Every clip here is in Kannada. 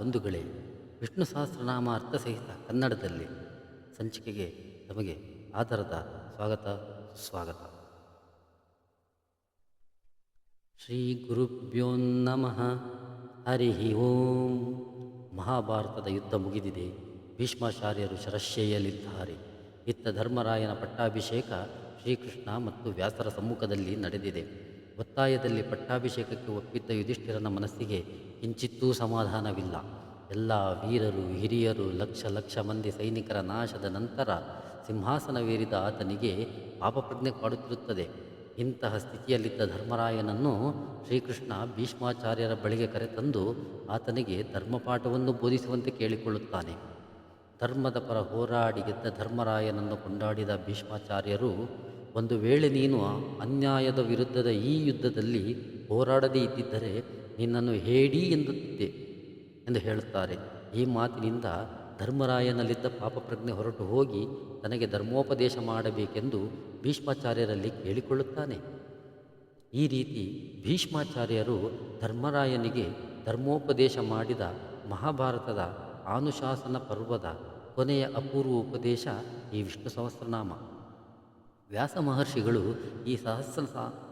ಬಂಧುಗಳೇ, ವಿಷ್ಣು ಸಹಸ್ರನಾಮ ಅರ್ಥಸಹಿತ ಕನ್ನಡದಲ್ಲಿ ಸಂಚಿಕೆಗೆ ತಮಗೆ ಆಧಾರದ ಸ್ವಾಗತ ಸ್ವಾಗತ ಶ್ರೀ ಗುರುಭ್ಯೋ ನಮಃ. ಹರಿ ಓಂ. ಮಹಾಭಾರತದ ಯುದ್ಧ ಮುಗಿದಿದೆ. ಭೀಷ್ಮಾಚಾರ್ಯರು ಶರಶ್ಯೆಯಲ್ಲಿದ್ದಾರೆ ಇತ್ತ ಧರ್ಮರಾಯನ ಪಟ್ಟಾಭಿಷೇಕ ಶ್ರೀಕೃಷ್ಣ ಮತ್ತು ವ್ಯಾಸರ ಸಮ್ಮುಖದಲ್ಲಿ ನಡೆದಿದೆ. ಒತ್ತಾಯದಲ್ಲಿ ಪಟ್ಟಾಭಿಷೇಕಕ್ಕೆ ಒಪ್ಪಿದ್ದ ಯುಧಿಷ್ಠಿರನ ಮನಸ್ಸಿಗೆ ಕಿಂಚಿತ್ತೂ ಸಮಾಧಾನವಿಲ್ಲ. ಎಲ್ಲ ವೀರರು, ಹಿರಿಯರು, ಲಕ್ಷ ಲಕ್ಷ ಮಂದಿ ಸೈನಿಕರ ನಾಶದ ನಂತರ ಸಿಂಹಾಸನವೇರಿದ ಆತನಿಗೆ ಪಾಪಪ್ರಜ್ಞೆ ಕಾಡುತ್ತಿರುತ್ತದೆ ಇಂತಹ ಸ್ಥಿತಿಯಲ್ಲಿದ್ದ ಧರ್ಮರಾಯನನ್ನು ಶ್ರೀಕೃಷ್ಣ ಭೀಷ್ಮಾಚಾರ್ಯರ ಬಳಿಗೆ ಕರೆತಂದು ಆತನಿಗೆ ಧರ್ಮಪಾಠವನ್ನು ಬೋಧಿಸುವಂತೆ ಕೇಳಿಕೊಳ್ಳುತ್ತಾನೆ. ಧರ್ಮದ ಪರ ಹೋರಾಡಿ ಗೆದ್ದ ಧರ್ಮರಾಯನನ್ನು ಕೊಂಡಾಡಿದ ಭೀಷ್ಮಾಚಾರ್ಯರು, ಒಂದು ವೇಳೆ ನೀನು ಅನ್ಯಾಯದ ವಿರುದ್ಧದ ಈ ಯುದ್ಧದಲ್ಲಿ ಹೋರಾಡದೇ ಇದ್ದಿದ್ದರೆ ನಿನ್ನನ್ನು ಹೇಡಿ ಎಂದುತ್ತಿದ್ದೆ ಎಂದು ಹೇಳುತ್ತಾರೆ. ಈ ಮಾತಿನಿಂದ ಧರ್ಮರಾಯನಲ್ಲಿದ್ದ ಪಾಪಪ್ರಜ್ಞೆ ಹೊರಟು ಹೋಗಿ ತನಗೆ ಧರ್ಮೋಪದೇಶ ಮಾಡಬೇಕೆಂದು ಭೀಷ್ಮಾಚಾರ್ಯರಲ್ಲಿ ಕೇಳಿಕೊಳ್ಳುತ್ತಾನೆ. ಈ ರೀತಿ ಭೀಷ್ಮಾಚಾರ್ಯರು ಧರ್ಮರಾಯನಿಗೆ ಧರ್ಮೋಪದೇಶ ಮಾಡಿದ ಮಹಾಭಾರತದ ಅನುಶಾಸನ ಪರ್ವದ ಕೊನೆಯ ಅಪೂರ್ವ ಉಪದೇಶ ಈ ವಿಷ್ಣು ಸಹಸ್ರನಾಮ. ವ್ಯಾಸ ಮಹರ್ಷಿಗಳು ಈ ಸಹಸ್ರ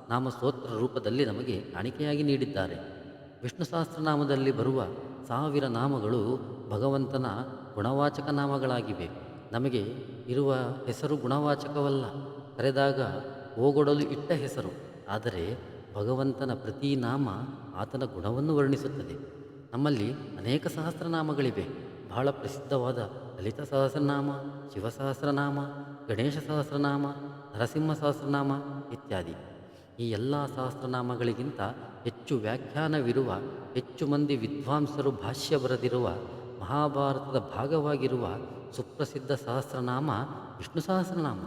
ನಾಮ ಸ್ತೋತ್ರ ರೂಪದಲ್ಲಿ ನಮಗೆ ಕಾಣಿಕೆಯಾಗಿ ನೀಡಿದ್ದಾರೆ. ವಿಷ್ಣು ಸಹಸ್ರನಾಮದಲ್ಲಿ ಬರುವ ಸಾವಿರ ನಾಮಗಳು ಭಗವಂತನ ಗುಣವಾಚಕ ನಾಮಗಳಾಗಿವೆ. ನಮಗೆ ಇರುವ ಹೆಸರು ಗುಣವಾಚಕವಲ್ಲ. ಕರೆದಾಗ ಓಗೊಡಲು ಇಟ್ಟ ಹೆಸರು. ಆದರೆ ಭಗವಂತನ ಪ್ರತಿ ನಾಮ ಆತನ ಗುಣವನ್ನು ವರ್ಣಿಸುತ್ತದೆ. ನಮ್ಮಲ್ಲಿ ಅನೇಕ ಸಹಸ್ರನಾಮಗಳಿವೆ. ಬಹಳ ಪ್ರಸಿದ್ಧವಾದ ಲಲಿತ ಸಹಸ್ರನಾಮ, ಶಿವಸಹಸ್ರನಾಮ, ಗಣೇಶ ಸಹಸ್ರನಾಮ, ನರಸಿಂಹ ಸಹಸ್ರನಾಮ ಇತ್ಯಾದಿ. ಈ ಎಲ್ಲ ಸಹಸ್ರನಾಮಗಳಿಗಿಂತ ಹೆಚ್ಚು ವ್ಯಾಖ್ಯಾನವಿರುವ, ಹೆಚ್ಚು ಮಂದಿ ವಿದ್ವಾಂಸರು ಭಾಷ್ಯ ಬರೆದಿರುವ, ಮಹಾಭಾರತದ ಭಾಗವಾಗಿರುವ ಸುಪ್ರಸಿದ್ಧ ಸಹಸ್ರನಾಮ ವಿಷ್ಣು ಸಹಸ್ರನಾಮ.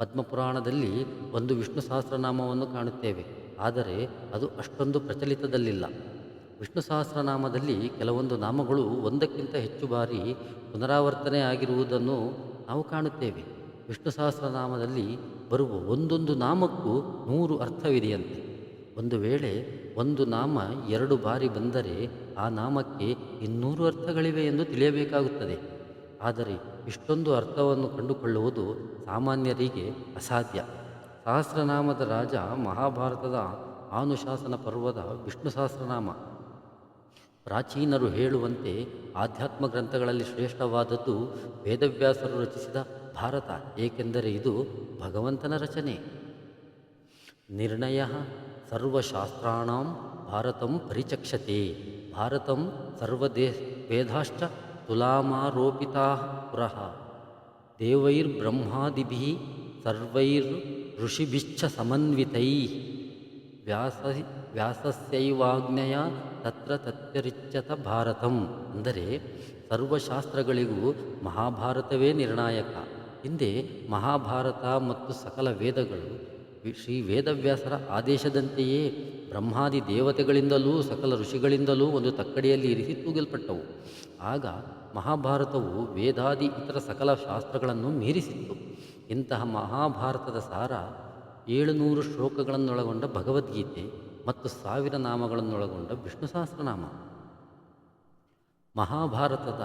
ಪದ್ಮಪುರಾಣದಲ್ಲಿ ಒಂದು ವಿಷ್ಣು ಸಹಸ್ರನಾಮವನ್ನು ಕಾಣುತ್ತೇವೆ, ಆದರೆ ಅದು ಅಷ್ಟೊಂದು ಪ್ರಚಲಿತದಲ್ಲಿಲ್ಲ. ವಿಷ್ಣು ಸಹಸ್ರನಾಮದಲ್ಲಿ ಕೆಲವೊಂದು ನಾಮಗಳು ಒಂದಕ್ಕಿಂತ ಹೆಚ್ಚು ಬಾರಿ ಪುನರಾವರ್ತನೆ ಆಗಿರುವುದನ್ನು ನಾವು ಕಾಣುತ್ತೇವೆ. ವಿಷ್ಣು ಸಹಸ್ರನಾಮದಲ್ಲಿ ಬರುವ ಒಂದೊಂದು ನಾಮಕ್ಕೂ ನೂರು ಅರ್ಥವಿದೆಯಂತೆ. ಒಂದು ವೇಳೆ ಒಂದು ನಾಮ ಎರಡು ಬಾರಿ ಬಂದರೆ ಆ ನಾಮಕ್ಕೆ ಇನ್ನೂರು ಅರ್ಥಗಳಿವೆ ಎಂದು ತಿಳಿಯಬೇಕಾಗುತ್ತದೆ. ಆದರೆ ಇಷ್ಟೊಂದು ಅರ್ಥವನ್ನು ಕಂಡುಕೊಳ್ಳುವುದು ಸಾಮಾನ್ಯರಿಗೆ ಅಸಾಧ್ಯ. ಸಹಸ್ರನಾಮದ ರಾಜ ಮಹಾಭಾರತದ ಆನುಶಾಸನ ಪರ್ವದ ವಿಷ್ಣು ಸಹಸ್ರನಾಮ ಪ್ರಾಚೀನರು ಹೇಳುವಂತೆ ಆಧ್ಯಾತ್ಮ ಗ್ರಂಥಗಳಲ್ಲಿ ಶ್ರೇಷ್ಠವಾದದ್ದು ವೇದವ್ಯಾಸರು ರಚಿಸಿದ ಭಾರತ, ಏಕೆಂದರೆ ಇದು ಭಗವಂತನ ರಚನೆ. ನಿರ್ಣಯ ಸರ್ವಶಾಸ್ತ್ರಾಣಂ ಭಾರತಂ ಪರಿಚಕ್ಷತೆ, ಭಾರತಂ ಸರ್ವದೇ ವೇದಾಶ್ಚ ತುಲಾಮಾರೋಪಿತಾ ಪುರಃ. ದೇವೈರ್ಬ್ರಹ್ಮಾದಿಭಿ ಸರ್ವೈರ್ ಋಷಿಭಿಶ್ಚ ಸಮನ್ವಿತೈ. ವ್ಯಾಸ ವ್ಯಾಸಸ್ಯೈವಾಜ್ಞೆಯ ತತ್ರ ತತ್ಯರಿಚ್ಯತ ಭಾರತಂ. ಅಂದರೆ ಸರ್ವಶಾಸ್ತ್ರಗಳಿಗೂ ಮಹಾಭಾರತವೇ ನಿರ್ಣಾಯಕ. ಹಿಂದೆ ಮಹಾಭಾರತ ಮತ್ತು ಸಕಲ ವೇದಗಳು ಶ್ರೀ ವೇದವ್ಯಾಸರ ಆದೇಶದಂತೆಯೇ ಬ್ರಹ್ಮಾದಿ ದೇವತೆಗಳಿಂದಲೂ ಸಕಲ ಋಷಿಗಳಿಂದಲೂ ಒಂದು ತಕ್ಕಡಿಯಲ್ಲಿ ಇರಿಸಿ ತೂಗಲ್ಪಟ್ಟವು. ಆಗ ಮಹಾಭಾರತವು ವೇದಾದಿ ಇತರ ಸಕಲ ಶಾಸ್ತ್ರಗಳನ್ನು ಮೀರಿಸಿತ್ತು. ಇಂತಹ ಮಹಾಭಾರತದ ಸಾರ ಏಳುನೂರು ಶ್ಲೋಕಗಳನ್ನೊಳಗೊಂಡ ಭಗವದ್ಗೀತೆ ಮತ್ತು ಸಾವಿರ ನಾಮಗಳನ್ನೊಳಗೊಂಡ ವಿಷ್ಣು ಸಹಸ್ರನಾಮ. ಮಹಾಭಾರತದ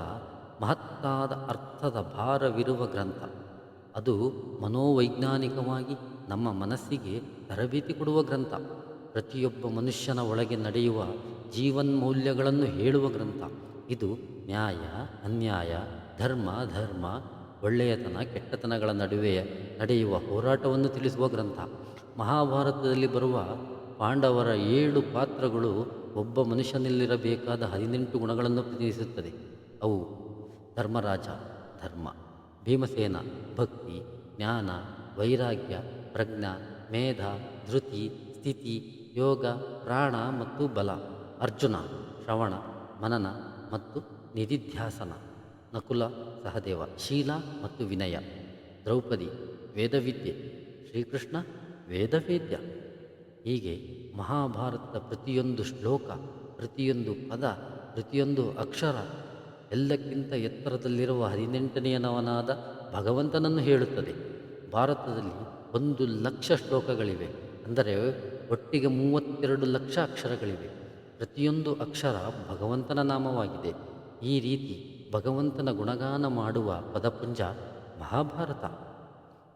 ಮಹತ್ತಾದ ಅರ್ಥದ ಭಾರವಿರುವ ಗ್ರಂಥ. ಅದು ಮನೋವೈಜ್ಞಾನಿಕವಾಗಿ ನಮ್ಮ ಮನಸ್ಸಿಗೆ ತರಬೇತಿ ಕೊಡುವ ಗ್ರಂಥ. ಪ್ರತಿಯೊಬ್ಬ ಮನುಷ್ಯನ ಒಳಗೆ ನಡೆಯುವ ಜೀವನ್ಮೌಲ್ಯಗಳನ್ನು ಹೇಳುವ ಗ್ರಂಥ. ಇದು ನ್ಯಾಯ, ಅನ್ಯಾಯ, ಧರ್ಮ ಧರ್ಮ, ಒಳ್ಳೆಯತನ, ಕೆಟ್ಟತನಗಳ ನಡುವೆ ನಡೆಯುವ ಹೋರಾಟವನ್ನು ತಿಳಿಸುವ ಗ್ರಂಥ. ಮಹಾಭಾರತದಲ್ಲಿ ಬರುವ ಪಾಂಡವರ ಏಳು ಪಾತ್ರಗಳು ಒಬ್ಬ ಮನುಷ್ಯನಲ್ಲಿರಬೇಕಾದ ಹದಿನೆಂಟು ಗುಣಗಳನ್ನು ಪ್ರತಿನಿಧಿಸುತ್ತದೆ. ಅವು ಧರ್ಮರಾಜ, ಧರ್ಮ. ಭೀಮಸೇನ, ಭಕ್ತಿ, ಜ್ಞಾನ, ವೈರಾಗ್ಯ, ಪ್ರಜ್ಞಾ, ಮೇಧ, ಧೃತಿ, ಸ್ಥಿತಿ, ಯೋಗ, ಪ್ರಾಣ ಮತ್ತು ಬಲ, ಅರ್ಜುನ, ಶ್ರವಣ, ಮನನ ಮತ್ತು ನಿಧಿಧ್ಯಾಸನ, ನಕುಲ, ಸಹದೇವ, ಶೀಲ ಮತ್ತು ವಿನಯ, ದ್ರೌಪದಿ, ವೇದವಿದ್ಯೆ, ಶ್ರೀಕೃಷ್ಣ, ವೇದವೇದ್ಯ. ಹೀಗೆ ಮಹಾಭಾರತದ ಪ್ರತಿಯೊಂದು ಶ್ಲೋಕ, ಪ್ರತಿಯೊಂದು ಪದ, ಪ್ರತಿಯೊಂದು ಅಕ್ಷರ ಎಲ್ಲಕ್ಕಿಂತ ಎತ್ತರದಲ್ಲಿರುವ ಹದಿನೆಂಟನೆಯನವನಾದ ಭಗವಂತನನ್ನು ಹೇಳುತ್ತದೆ. ಭಾರತದಲ್ಲಿ ಒಂದು ಲಕ್ಷ ಶ್ಲೋಕಗಳಿವೆ. ಅಂದರೆ ಒಟ್ಟಿಗೆ ಮೂವತ್ತೆರಡು ಲಕ್ಷ ಅಕ್ಷರಗಳಿವೆ. ಪ್ರತಿಯೊಂದು ಅಕ್ಷರ ಭಗವಂತನ ನಾಮವಾಗಿದೆ. ಈ ರೀತಿ ಭಗವಂತನ ಗುಣಗಾನ ಮಾಡುವ ಪದಪುಂಜ ಮಹಾಭಾರತ.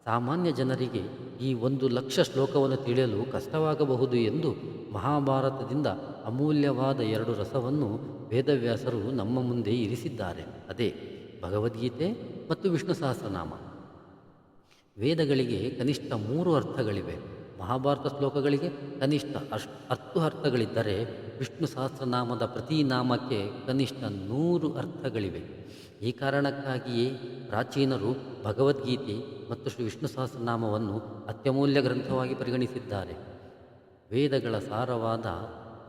ಸಾಮಾನ್ಯ ಜನರಿಗೆ ಈ ಒಂದು ಲಕ್ಷ ಶ್ಲೋಕವನ್ನು ತಿಳಿಯಲು ಕಷ್ಟವಾಗಬಹುದು ಎಂದು ಮಹಾಭಾರತದಿಂದ ಅಮೂಲ್ಯವಾದ ಎರಡು ರಸವನ್ನು ವೇದವ್ಯಾಸರು ನಮ್ಮ ಮುಂದೆ ಇರಿಸಿದ್ದಾರೆ. ಅದೇ ಭಗವದ್ಗೀತೆ ಮತ್ತು ವಿಷ್ಣು ಸಹಸ್ರನಾಮ. ವೇದಗಳಿಗೆ ಕನಿಷ್ಠ ಮೂರು ಅರ್ಥಗಳಿವೆ. ಮಹಾಭಾರತ ಶ್ಲೋಕಗಳಿಗೆ ಕನಿಷ್ಠ ಅಶ್, ಹತ್ತು ಅರ್ಥಗಳಿದ್ದರೆ ವಿಷ್ಣು ಸಹಸ್ರನಾಮದ ಪ್ರತಿ ನಾಮಕ್ಕೆ ಕನಿಷ್ಠ ನೂರು ಅರ್ಥಗಳಿವೆ. ಈ ಕಾರಣಕ್ಕಾಗಿಯೇ ಪ್ರಾಚೀನರು ಭಗವದ್ಗೀತೆ ಮತ್ತು ಶ್ರೀ ವಿಷ್ಣು ಸಹಸ್ರನಾಮವನ್ನು ಅತ್ಯಮೂಲ್ಯ ಗ್ರಂಥವಾಗಿ ಪರಿಗಣಿಸಿದ್ದಾರೆ. ವೇದಗಳ ಸಾರವಾದ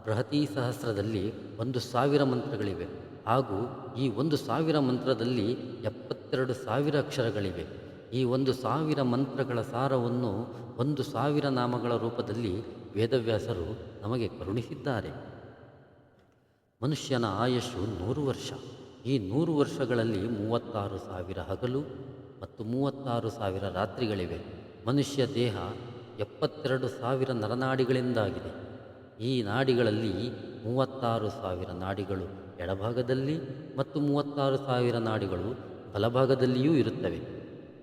ಬೃಹತಿ ಸಹಸ್ರದಲ್ಲಿ ಒಂದು ಸಾವಿರ ಮಂತ್ರಗಳಿವೆ ಹಾಗೂ ಈ ಒಂದು ಸಾವಿರ ಮಂತ್ರದಲ್ಲಿ ಎಪ್ಪತ್ತೆರಡು ಸಾವಿರ ಅಕ್ಷರಗಳಿವೆ. ಈ ಒಂದು ಸಾವಿರ ಮಂತ್ರಗಳ ಸಾರವನ್ನು ಒಂದು ಸಾವಿರ ನಾಮಗಳ ರೂಪದಲ್ಲಿ ವೇದವ್ಯಾಸರು ನಮಗೆ ಕರುಣಿಸಿದ್ದಾರೆ. ಮನುಷ್ಯನ ಆಯಸ್ಸು ನೂರು ವರ್ಷ. ಈ ನೂರು ವರ್ಷಗಳಲ್ಲಿ ಮೂವತ್ತಾರು ಸಾವಿರ ಹಗಲು ಮತ್ತು ಮೂವತ್ತಾರು ಸಾವಿರ ರಾತ್ರಿಗಳಿವೆ. ಮನುಷ್ಯ ದೇಹ ಎಪ್ಪತ್ತೆರಡು ಸಾವಿರ ನರನಾಡಿಗಳಿಂದಾಗಿದೆ. ಈ ನಾಡಿಗಳಲ್ಲಿ ಮೂವತ್ತಾರು ಸಾವಿರ ನಾಡಿಗಳು ಎಡಭಾಗದಲ್ಲಿ ಮತ್ತು ಮೂವತ್ತಾರು ಸಾವಿರ ನಾಡಿಗಳು ಬಲಭಾಗದಲ್ಲಿಯೂ ಇರುತ್ತವೆ.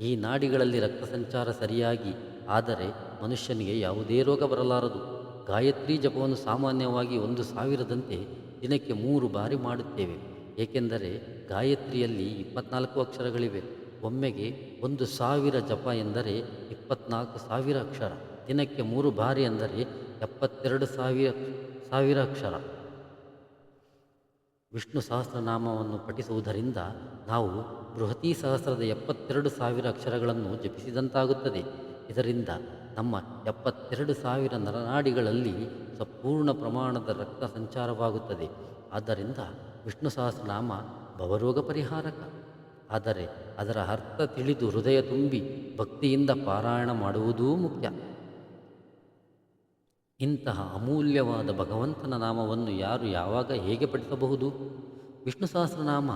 ಈ ನಾಡಿಗಳಲ್ಲಿ ರಕ್ತ ಸಂಚಾರ ಸರಿಯಾಗಿ ಆದರೆ ಮನುಷ್ಯನಿಗೆ ಯಾವುದೇ ರೋಗ ಬರಲಾರದು. ಗಾಯತ್ರಿ ಜಪವನ್ನು ಸಾಮಾನ್ಯವಾಗಿ ಒಂದು ಸಾವಿರದಂತೆ ದಿನಕ್ಕೆ ಮೂರು ಬಾರಿ ಮಾಡುತ್ತೇವೆ. ಏಕೆಂದರೆ ಗಾಯತ್ರಿಯಲ್ಲಿ ಇಪ್ಪತ್ನಾಲ್ಕು ಅಕ್ಷರಗಳಿವೆ. ಒಮ್ಮೆಗೆ ಒಂದು ಸಾವಿರ ಜಪ ಎಂದರೆ ಇಪ್ಪತ್ನಾಲ್ಕು ಸಾವಿರ ಅಕ್ಷರ. ದಿನಕ್ಕೆ ಮೂರು ಬಾರಿ ಎಂದರೆ ಎಪ್ಪತ್ತೆರಡು ಸಾವಿರ ಸಾವಿರ ಅಕ್ಷರ. ವಿಷ್ಣು ಸಹಸ್ರನಾಮವನ್ನು ಪಠಿಸುವುದರಿಂದ ನಾವು ಬೃಹತಿ ಸಹಸ್ರದ ಎಪ್ಪತ್ತೆರಡು ಸಾವಿರ ಅಕ್ಷರಗಳನ್ನು ಜಪಿಸಿದಂತಾಗುತ್ತದೆ. ಇದರಿಂದ ನಮ್ಮ ಎಪ್ಪತ್ತೆರಡು ಸಾವಿರ ನರನಾಡಿಗಳಲ್ಲಿ ಸಂಪೂರ್ಣ ಪ್ರಮಾಣದ ರಕ್ತ ಸಂಚಾರವಾಗುತ್ತದೆ. ಆದ್ದರಿಂದ ವಿಷ್ಣು ಸಹಸ್ರನಾಮ ಭವರೋಗ ಪರಿಹಾರಕ. ಆದರೆ ಅದರ ಅರ್ಥ ತಿಳಿದು ಹೃದಯ ತುಂಬಿ ಭಕ್ತಿಯಿಂದ ಪಾರಾಯಣ ಮಾಡುವುದೂ ಮುಖ್ಯ. ಇಂತಹ ಅಮೂಲ್ಯವಾದ ಭಗವಂತನ ನಾಮವನ್ನು ಯಾರು ಯಾವಾಗ ಹೇಗೆ ಪಠಿಸಬಹುದು? ವಿಷ್ಣು ಸಹಸ್ರನಾಮ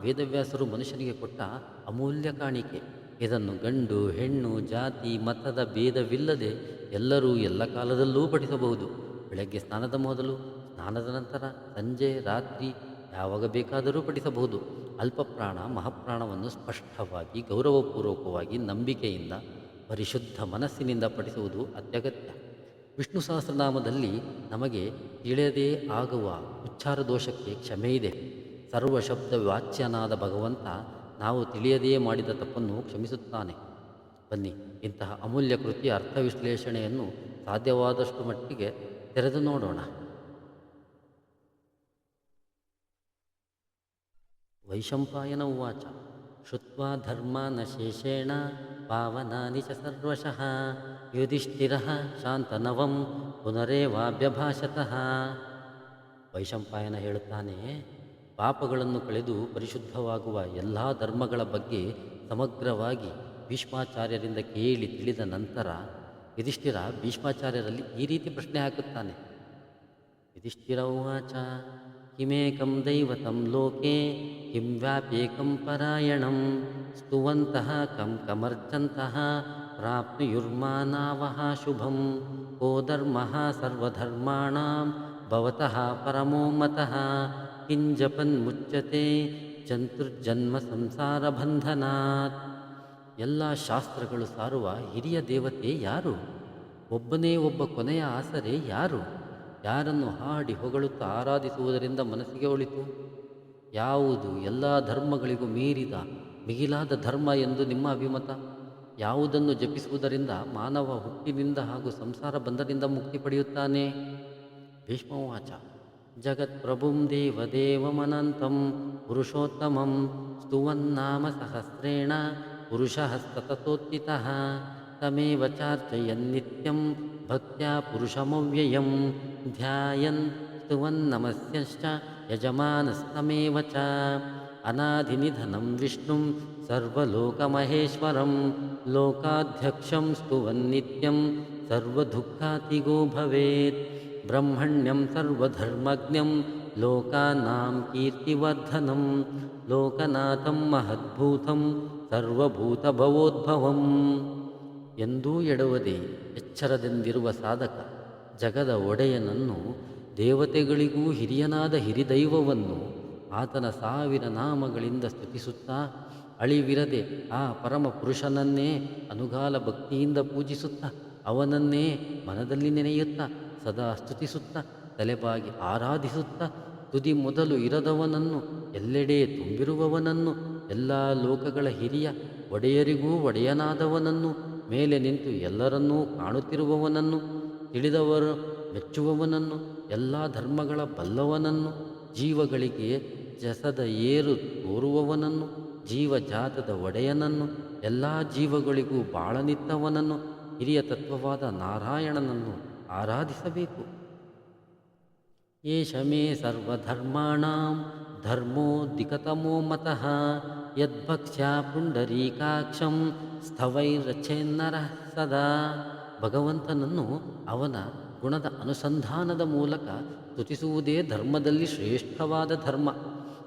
ವೇದವ್ಯಾಸರು ಮನುಷ್ಯನಿಗೆ ಕೊಟ್ಟ ಅಮೂಲ್ಯ ಕಾಣಿಕೆ. ಇದನ್ನು ಗಂಡು, ಹೆಣ್ಣು, ಜಾತಿ, ಮತದ ಭೇದವಿಲ್ಲದೆ ಎಲ್ಲರೂ ಎಲ್ಲ ಕಾಲದಲ್ಲೂ ಪಠಿಸಬಹುದು. ಬೆಳಗ್ಗೆ ಸ್ನಾನದ ಮೊದಲು, ಸ್ನಾನದ ನಂತರ, ಸಂಜೆ, ರಾತ್ರಿ ಯಾವಾಗ ಬೇಕಾದರೂ ಪಠಿಸಬಹುದು. ಅಲ್ಪಪ್ರಾಣ, ಮಹಾಪ್ರಾಣವನ್ನು ಸ್ಪಷ್ಟವಾಗಿ, ಗೌರವಪೂರ್ವಕವಾಗಿ, ನಂಬಿಕೆಯಿಂದ, ಪರಿಶುದ್ಧ ಮನಸ್ಸಿನಿಂದ ಪಠಿಸುವುದು ಅತ್ಯಗತ್ಯ. ವಿಷ್ಣು ಸಹಸ್ರನಾಮದಲ್ಲಿ ನಮಗೆ ತಿಳಿಯದೇ ಆಗುವ ಉಚ್ಚಾರ ದೋಷಕ್ಕೆ ಕ್ಷಮೆ ಇದೆ. ಸರ್ವ ಶಬ್ದ ವಾಚ್ಯನಾದ ಭಗವಂತ ನಾವು ತಿಳಿಯದೇ ಮಾಡಿದ ತಪ್ಪನ್ನು ಕ್ಷಮಿಸುತ್ತಾನೆ. ಬನ್ನಿ, ಇಂತಹ ಅಮೂಲ್ಯ ಕೃತಿಯ ಅರ್ಥ ವಿಶ್ಲೇಷಣೆಯನ್ನು ಸಾಧ್ಯವಾದಷ್ಟು ಮಟ್ಟಿಗೆ ತೆರೆದು ನೋಡೋಣ. ವೈಶಂಪಾಯನ ಉವಾಚ. ಶುತ್ವಾ ಧರ್ಮಾನ ಶೇಷೇಣ ಪಾವನಾನಿ ಚ ಸರ್ವಶಃ. ಯುಧಿಷ್ಠಿರಃ ಶಾಂತನವಂ ಪುನರೇವಾಭ್ಯಭಾಷತಃ. ವೈಶಂಪಾಯನ ಹೇಳುತ್ತಾನೆ, ಪಾಪಗಳನ್ನು ಕಳೆದು ಪರಿಶುದ್ಧವಾಗುವ ಎಲ್ಲ ಧರ್ಮಗಳ ಬಗ್ಗೆ ಸಮಗ್ರವಾಗಿ ಭೀಷ್ಮಾಚಾರ್ಯರಿಂದ ಕೇಳಿ ತಿಳಿದ ನಂತರ ಯುಧಿಷ್ಠಿರ ಭೀಷ್ಮಾಚಾರ್ಯರಲ್ಲಿ ಈ ರೀತಿ ಪ್ರಶ್ನೆ ಹಾಕುತ್ತಾನೆ. ಯುಧಿಷ್ಠಿರ ಉವಾಚ ಕಿಮೇಕಂ ದೈವತಂ ಲೋಕೆ ಕಿಂ ವ್ಯಾಪ್ಯೇಕಂ ಪರಾಯಣಂ, ಸ್ತುವಂತಹ ಕಂ ಕಮರ್ಚಂತಹ ಪ್ರಾಪ್ನುಯುರ್ಮಾನಾವಹ ಶುಭಂ, ಕೋ ಧರ್ಮಃ ಸರ್ವಧರ್ಮಾಣಾಂ, ಭವತಃ ಪರಮೋ ಮತಃ ಕಿಂಜಪನ್ಮುಚ್ಯತೆ ಚಂತುರ್ಜನ್ಮ ಸಂಸಾರ ಬಂಧನಾತ್. ಎಲ್ಲ ಶಾಸ್ತ್ರಗಳು ಸಾರುವ ಹಿರಿಯ ದೇವತೆ ಯಾರು? ಒಬ್ಬನೇ ಒಬ್ಬ ಕೊನೆಯ ಆಸರೆ ಯಾರು? ಯಾರನ್ನು ಹಾಡಿ ಹೊಗಳುತ್ತಾ ಆರಾಧಿಸುವುದರಿಂದ ಮನಸ್ಸಿಗೆ ಒಳಿತು? ಯಾವುದು ಎಲ್ಲ ಧರ್ಮಗಳಿಗೂ ಮೀರಿದ ಮಿಗಿಲಾದ ಧರ್ಮ ಎಂದು ನಿಮ್ಮ ಅಭಿಮತ? ಯಾವುದನ್ನು ಜಪಿಸುವುದರಿಂದ ಮಾನವ ಹುಟ್ಟಿನಿಂದ ಹಾಗೂ ಸಂಸಾರ ಬಂಧದಿಂದ ಮುಕ್ತಿ ಪಡೆಯುತ್ತಾನೆ? ಭೀಷ್ಮವಾಚ. ಜಗತ್ಪ್ರಭುಂ ದೇವದೇವಮನಂತಂ ಪುರುಷೋತ್ತಮಂ ಸ್ತುವನ್ನಾಮ ಸಹಸ್ರೇಣ ಪುರುಷಃ ಸತತೋತ್ತಿತಃ ತಮೇವ ಚಾರ್ಚಯನ್ನಿತ್ಯಂ भक्त्या पुरुषमव्ययं ध्यायन् स्तुवन्नमस्यश्च यजमानस्तमेव च अनाधिनिधनं विष्णुं सर्वलोकमहेश्वरं लोकाध्यक्षं स्तुवन्नित्यं सर्वदुःखातिगो भवेत् ब्रह्मण्यं सर्वधर्मज्ञं लोकानां कीर्तिवर्धनं लोकनाथं महद्भूतं सर्वभूतभवोद्भवम् ಎಂದೂ ಎಡವದೆ ಎಚ್ಚರದೆಂದಿರುವ ಸಾಧಕ, ಜಗದ ಒಡೆಯನನ್ನು ದೇವತೆಗಳಿಗೂ ಹಿರಿಯನಾದ ಹಿರಿದೈವವನ್ನು ಆತನ ಸಾವಿರ ನಾಮಗಳಿಂದ ಸ್ತುತಿಸುತ್ತಾ ಅಳಿವಿರದೆ ಆ ಪರಮ ಪುರುಷನನ್ನೇ ಅನುಗಾಲ ಭಕ್ತಿಯಿಂದ ಪೂಜಿಸುತ್ತಾ ಅವನನ್ನೇ ಮನದಲ್ಲಿ ನೆನೆಯುತ್ತಾ ಸದಾ ಸ್ತುತಿಸುತ್ತಾ ತಲೆಬಾಗಿ ಆರಾಧಿಸುತ್ತಾ ತುದಿ ಮೊದಲು ಇರದವನನ್ನು, ಎಲ್ಲೆಡೆ ತುಂಬಿರುವವನನ್ನು, ಎಲ್ಲ ಲೋಕಗಳ ಹಿರಿಯ ಒಡೆಯರಿಗೂ ಒಡೆಯನಾದವನನ್ನು ಮೇಲೆ ನಿಂತು ಎಲ್ಲರನ್ನೂ ಕಾಣುತ್ತಿರುವವನನ್ನು, ತಿಳಿದವರು ಮೆಚ್ಚುವವನನ್ನು, ಎಲ್ಲ ಧರ್ಮಗಳ ಬಲ್ಲವನನ್ನು, ಜೀವಗಳಿಗೆ ಜಸದ ಏರು ತೋರುವವನನ್ನು, ಜೀವಜಾತದ ಒಡೆಯನನ್ನು, ಎಲ್ಲ ಜೀವಗಳಿಗೂ ಬಾಳನಿತ್ತವನನ್ನು, ಹಿರಿಯ ತತ್ವವಾದ ನಾರಾಯಣನನ್ನು ಆರಾಧಿಸಬೇಕು. ಏಷ ಮೇ ಧರ್ಮೋ ದಿಕತಮೋ ಮತಃ ಯದ್ಭಕ್ಷ್ಯ ಪುಂಡರೀಕಾಕ್ಷಂ ಸ್ಥವೈರಚೇನ್ನರ ಸದಾ. ಭಗವಂತನನ್ನು ಅವನ ಗುಣದ ಅನುಸಂಧಾನದ ಮೂಲಕ ಸ್ತುತಿಸುವುದೇ ಧರ್ಮದಲ್ಲಿ ಶ್ರೇಷ್ಠವಾದ ಧರ್ಮ.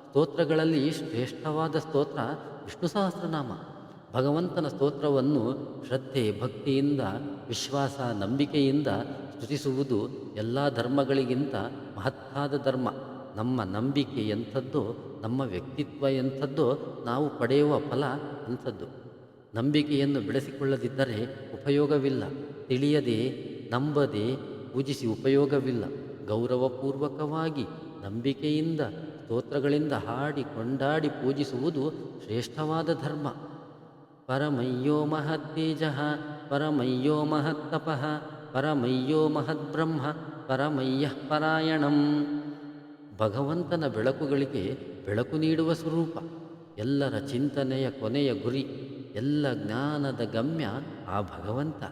ಸ್ತೋತ್ರಗಳಲ್ಲಿ ಶ್ರೇಷ್ಠವಾದ ಸ್ತೋತ್ರ ವಿಷ್ಣು ಸಹಸ್ರನಾಮ. ಭಗವಂತನ ಸ್ತೋತ್ರವನ್ನು ಶ್ರದ್ಧೆ, ಭಕ್ತಿಯಿಂದ, ವಿಶ್ವಾಸ, ನಂಬಿಕೆಯಿಂದ ಸ್ತುತಿಸುವುದು ಎಲ್ಲ ಧರ್ಮಗಳಿಗಿಂತ ಮಹತ್ತಾದ ಧರ್ಮ. ನಮ್ಮ ನಂಬಿಕೆ ಎಂಥದ್ದು, ನಮ್ಮ ವ್ಯಕ್ತಿತ್ವ ಎಂಥದ್ದು, ನಾವು ಪಡೆಯುವ ಫಲ ಅಂಥದ್ದು. ನಂಬಿಕೆಯನ್ನು ಬೆಳೆಸಿಕೊಳ್ಳದಿದ್ದರೆ ಉಪಯೋಗವಿಲ್ಲ. ತಿಳಿಯದೆ, ನಂಬದೆ, ಪೂಜಿಸಿ ಉಪಯೋಗವಿಲ್ಲ. ಗೌರವಪೂರ್ವಕವಾಗಿ, ನಂಬಿಕೆಯಿಂದ, ಸ್ತೋತ್ರಗಳಿಂದ ಹಾಡಿ ಕೊಂಡಾಡಿ ಪೂಜಿಸುವುದು ಶ್ರೇಷ್ಠವಾದ ಧರ್ಮ. ಪರಮಯ್ಯೋ ಮಹತ್ತೇಜ, ಪರಮಯ್ಯೋ ಮಹತ್ತಪಃ, ಪರಮಯ್ಯೋ ಮಹದ್ಬ್ರಹ್ಮ, ಪರಮಯ್ಯ ಪರಾಯಣಂ. ಭಗವಂತನ ಬೆಳಕುಗಳಿಗೆ ಬೆಳಕು ನೀಡುವ ಸ್ವರೂಪ. ಎಲ್ಲರ ಚಿಂತನೆಯ ಕೊನೆಯ ಗುರಿ, ಎಲ್ಲ ಜ್ಞಾನದ ಗಮ್ಯ ಆ ಭಗವಂತ.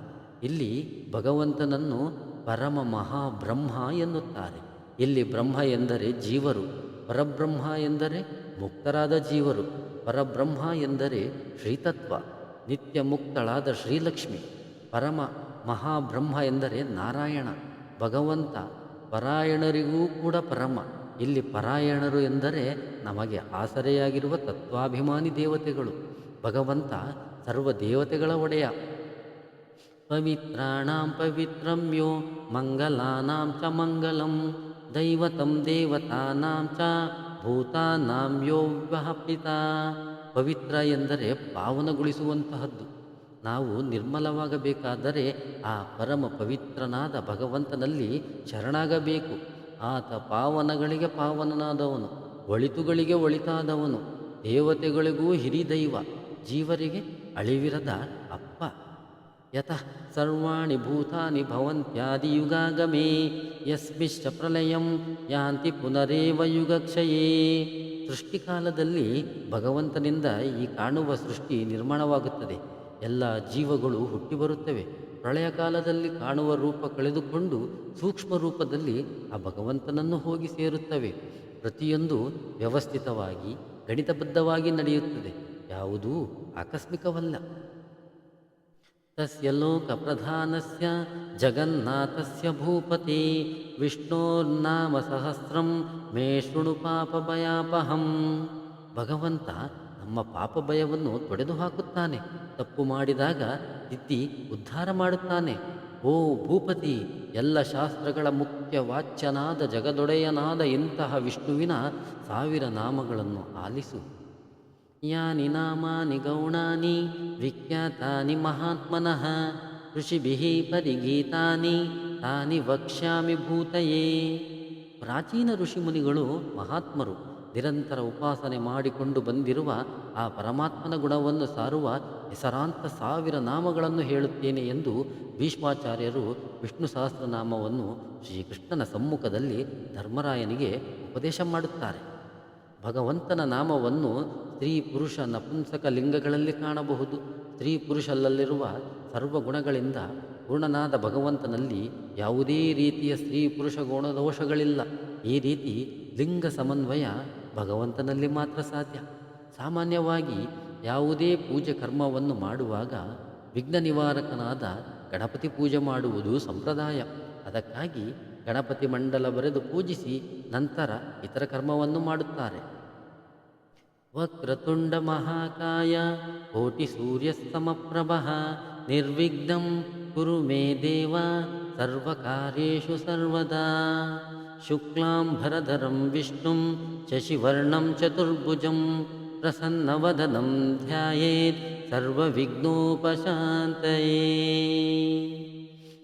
ಇಲ್ಲಿ ಭಗವಂತನನ್ನು ಪರಮ ಮಹಾಬ್ರಹ್ಮ ಎನ್ನುತ್ತಾರೆ. ಇಲ್ಲಿ ಬ್ರಹ್ಮ ಎಂದರೆ ಜೀವರು, ಪರಬ್ರಹ್ಮ ಎಂದರೆ ಮುಕ್ತರಾದ ಜೀವರು, ಪರಬ್ರಹ್ಮ ಎಂದರೆ ಶ್ರೀತತ್ವ, ನಿತ್ಯ ಮುಕ್ತಳಾದ ಶ್ರೀಲಕ್ಷ್ಮಿ, ಪರಮ ಮಹಾಬ್ರಹ್ಮ ಎಂದರೆ ನಾರಾಯಣ, ಭಗವಂತ, ಪರಾಯಣರಿಗೂ ಕೂಡ ಪರಮ. ಇಲ್ಲಿ ಪರಾಯಣರು ಎಂದರೆ ನಮಗೆ ಆಸರೆಯಾಗಿರುವ ತತ್ವಾಭಿಮಾನಿ ದೇವತೆಗಳು. ಭಗವಂತ ಸರ್ವ ದೇವತೆಗಳ ಒಡೆಯ. ಪವಿತ್ರಾಣಾಂ ಪವಿತ್ರಂ ಯೋ ಮಂಗಲಾನಾಂ ಚ ಮಂಗಲಂ. ದೈವತಂ ದೇವತಾನಾಂ ಚ ಭೂತಾನಾಂ ಯೋ ವಿವಹಪಿತ ಪವಿತ್ರ ಎಂದರೆ ಪಾವನಗೊಳಿಸುವಂತಹದ್ದು. ನಾವು ನಿರ್ಮಲವಾಗಬೇಕಾದರೆ ಆ ಪರಮ ಪವಿತ್ರನಾದ ಭಗವಂತನಲ್ಲಿ ಶರಣಾಗಬೇಕು. ಆತ ಪಾವನಗಳಿಗೆ ಪಾವನನಾದವನು, ಒಳಿತುಗಳಿಗೆ ಒಳಿತಾದವನು, ದೇವತೆಗಳಿಗೂ ಹಿರಿದೈವ, ಜೀವರಿಗೆ ಅಳಿವಿರದ ಅಪ್ಪ. ಯತಃ ಸರ್ವಾಣಿ ಭೂತಾನಿ ಭವಂತ್ಯಾದಿ ಯುಗಾಗಮೇ, ಯಸ್ಮಿಶ್ಚ ಪ್ರಲಯಂ ಯಾಂತಿ ಪುನರೇವ ಯುಗಕ್ಷಯೇ. ಸೃಷ್ಟಿಕಾಲದಲ್ಲಿ ಭಗವಂತನಿಂದ ಈ ಕಾಣುವ ಸೃಷ್ಟಿ ನಿರ್ಮಾಣವಾಗುತ್ತದೆ. ಎಲ್ಲ ಜೀವಗಳು ಹುಟ್ಟಿ ಬರುತ್ತವೆ ಪ್ರಳಯ ಕಾಲದಲ್ಲಿ ಕಾಣುವ ರೂಪ ಕಳೆದುಕೊಂಡು ಸೂಕ್ಷ್ಮ ರೂಪದಲ್ಲಿ ಆ ಭಗವಂತನನ್ನು ಹೋಗಿ ಸೇರುತ್ತವೆ. ಪ್ರತಿಯೊಂದು ವ್ಯವಸ್ಥಿತವಾಗಿ, ಗಣಿತಬದ್ಧವಾಗಿ ನಡೆಯುತ್ತದೆ. ಯಾವುದೂ ಆಕಸ್ಮಿಕವಲ್ಲ. ತಸ್ಯ ಲೋಕಪ್ರಧಾನಸ್ಯ ಜಗನ್ನಾಥಸ್ಯ ಭೂಪತಿ ವಿಷ್ಣೋರ್ನಾಮ ಸಹಸ್ರಂ ಮೇ ಶೃಣು ಪಾಪಭಯಾಪಹಂ. ಭಗವಂತ ನಮ್ಮ ಪಾಪ ಭಯವನ್ನು ತೊಡೆದು ಹಾಕುತ್ತಾನೆ ತಪ್ಪು ಮಾಡಿದಾಗ ತಿದ್ದಿ ಉದ್ಧಾರ ಮಾಡುತ್ತಾನೆ. ಓ ಭೂಪತಿ, ಎಲ್ಲ ಶಾಸ್ತ್ರಗಳ ಮುಖ್ಯ ವಾಚ್ಯನಾದ ಜಗದೊಡೆಯನಾದ ಇಂತಹ ವಿಷ್ಣುವಿನ ಸಾವಿರ ನಾಮಗಳನ್ನು ಆಲಿಸು. ಯಾನಿ ನಾಮಾನಿ ಗೌಣಾನಿ ವಿಖ್ಯಾತಾನಿ ಮಹಾತ್ಮನಃ ಋಷಿಭಿಃ ಪರಿಗೀತಾನಿ ತಾನಿ ವಕ್ಷ್ಯಾಮಿ ಭೂತಯೇ. ಪ್ರಾಚೀನ ಋಷಿಮುನಿಗಳು ಮಹಾತ್ಮರು ನಿರಂತರ ಉಪಾಸನೆ ಮಾಡಿಕೊಂಡು ಬಂದಿರುವ ಆ ಪರಮಾತ್ಮನ ಗುಣವನ್ನು ಸಾರುವ ಹೆಸರಾಂತ ಸಾವಿರ ನಾಮಗಳನ್ನು ಹೇಳುತ್ತೇನೆ ಎಂದು ಭೀಷ್ಮಾಚಾರ್ಯರು ವಿಷ್ಣು ಸಹಸ್ರನಾಮವನ್ನು ಶ್ರೀಕೃಷ್ಣನ ಸಮ್ಮುಖದಲ್ಲಿ ಧರ್ಮರಾಯನಿಗೆ ಉಪದೇಶ ಮಾಡುತ್ತಾರೆ. ಭಗವಂತನ ನಾಮವನ್ನು ಸ್ತ್ರೀ ಪುರುಷ ನಪುಂಸಕ ಲಿಂಗಗಳಲ್ಲಿ ಕಾಣಬಹುದು. ಸ್ತ್ರೀ ಸರ್ವ ಸರ್ವಗುಣಗಳಿಂದ ಪೂರ್ಣನಾದ ಭಗವಂತನಲ್ಲಿ ಯಾವುದೇ ರೀತಿಯ ಸ್ತ್ರೀ ಪುರುಷ ಗುಣದೋಷಗಳಿಲ್ಲ ಈ ರೀತಿ ಲಿಂಗ ಸಮನ್ವಯ ಭಗವಂತನಲ್ಲಿ ಮಾತ್ರ ಸಾಧ್ಯ. ಸಾಮಾನ್ಯವಾಗಿ ಯಾವುದೇ ಪೂಜೆ ಕರ್ಮವನ್ನು ಮಾಡುವಾಗ ವಿಘ್ನ ನಿವಾರಕನಾದ ಗಣಪತಿ ಪೂಜೆ ಮಾಡುವುದು ಸಂಪ್ರದಾಯ. ಅದಕ್ಕಾಗಿ ಗಣಪತಿ ಮಂಡಲ ಬರೆದು ಪೂಜಿಸಿ ನಂತರ ಇತರ ಕರ್ಮವನ್ನು ಮಾಡುತ್ತಾರೆ. ವಕ್ರತುಂಡ ಮಹಾಕಾಯ, ಕೋಟಿ ಸೂರ್ಯಸ್ತಮಪ್ರಭ ನಿರ್ವಿಘ್ನಂ ಕುರು ಮೇ ದೇವ ಸರ್ವಕಾರ್ಯು ಸರ್ವದಾ. ಶುಕ್ಲಾಂಭರಧರಂ ವಿಷ್ಣುಂ, ಶಶಿವರ್ಣಂ ಚತುರ್ಭುಜಂ ಪ್ರಸನ್ನವದನಂ ಧ್ಯಾಯೇತ್ ಸರ್ವವಿಘ್ನೋಪಶಾಂತಯೇ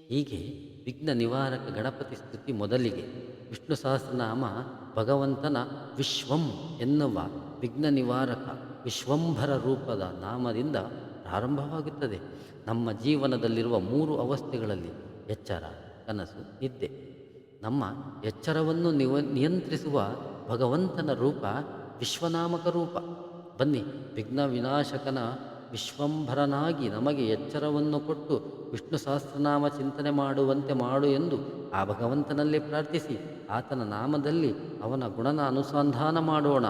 ಹೀಗೆ ವಿಘ್ನ ನಿವಾರಕ ಗಣಪತಿ ಸ್ತುತಿ ಮೊದಲಿಗೆ ವಿಷ್ಣು ಸಹಸ್ರನಾಮ ಭಗವಂತನ ವಿಶ್ವಂ ಎನ್ನುವ ವಿಘ್ನ ನಿವಾರಕ ವಿಶ್ವಂಭರ ರೂಪದ ನಾಮದಿಂದ ಪ್ರಾರಂಭವಾಗುತ್ತದೆ. ನಮ್ಮ ಜೀವನದಲ್ಲಿರುವ ಮೂರು ಅವಸ್ಥೆಗಳಲ್ಲಿ ಎಚ್ಚರ, ಕನಸು, ನಿದ್ದೆ. ನಮ್ಮ ಎಚ್ಚರವನ್ನು ನಿಯಂತ್ರಿಸುವ ಭಗವಂತನ ರೂಪ ವಿಶ್ವನಾಮಕ ರೂಪ. ಬನ್ನಿ, ವಿಘ್ನ ವಿನಾಶಕನ ವಿಶ್ವಂಭರನಾಗಿ ನಮಗೆ ಎಚ್ಚರವನ್ನು ಕೊಟ್ಟು ವಿಷ್ಣು ಸಹಸ್ರನಾಮ ಚಿಂತನೆ ಮಾಡುವಂತೆ ಮಾಡು ಎಂದು ಆ ಭಗವಂತನಲ್ಲಿ ಪ್ರಾರ್ಥಿಸಿ, ಆತನ ನಾಮದಲ್ಲಿ ಅವನ ಗುಣನ ಅನುಸಂಧಾನ ಮಾಡೋಣ.